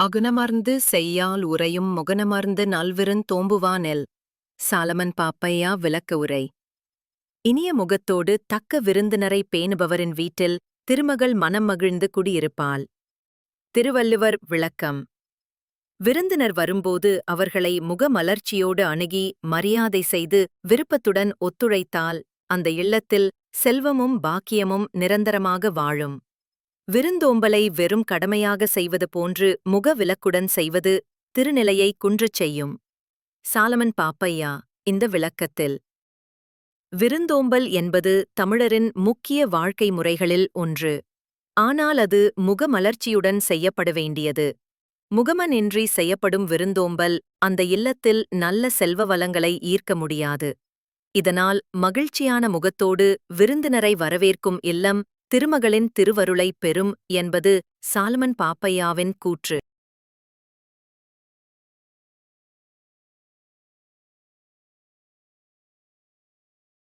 அகுனமர்ந்து செய்யால் உரையும் முகனமர்ந்து நல்விருந் தோம்புவானெல் சாலமன் பாப்பையா விளக்க உரை. இனிய முகத்தோடு தக்க விருந்தினரை பேணுபவரின் வீட்டில் திருமகள் மனம் மகிழ்ந்து குடியிருப்பாள். திருவள்ளுவர் விளக்கம். விருந்தினர் வரும்போது அவர்களை முகமலர்ச்சியோடு அணுகி மரியாதை செய்து விருப்பத்துடன் ஒத்துழைத்தால் அந்த இல்லத்தில் செல்வமும் பாக்கியமும் நிரந்தரமாக வாழும். விருந்தோம்பலை வெறும் கடமையாக செய்வது போன்று முகவிலக்குடன் செய்வது திருநிலையை குன்றச் செய்யும். சாலமன் பாப்பையா இந்த விளக்கத்தில். விருந்தோம்பல் என்பது தமிழரின் முக்கிய வாழ்க்கை முறைகளில் ஒன்று. ஆனால் அது முகமலர்ச்சியுடன் செய்யப்பட வேண்டியது. முகமனின்றி செய்யப்படும் விருந்தோம்பல் அந்த இல்லத்தில் நல்ல செல்வ வளங்களை ஈர்க்க முடியாது. இதனால் மகிழ்ச்சியான முகத்தோடு விருந்தினரை வரவேற்கும் இல்லம் திருமகளின் திருவருளை பெறும் என்பது சாலமன் பாப்பையாவின் கூற்று.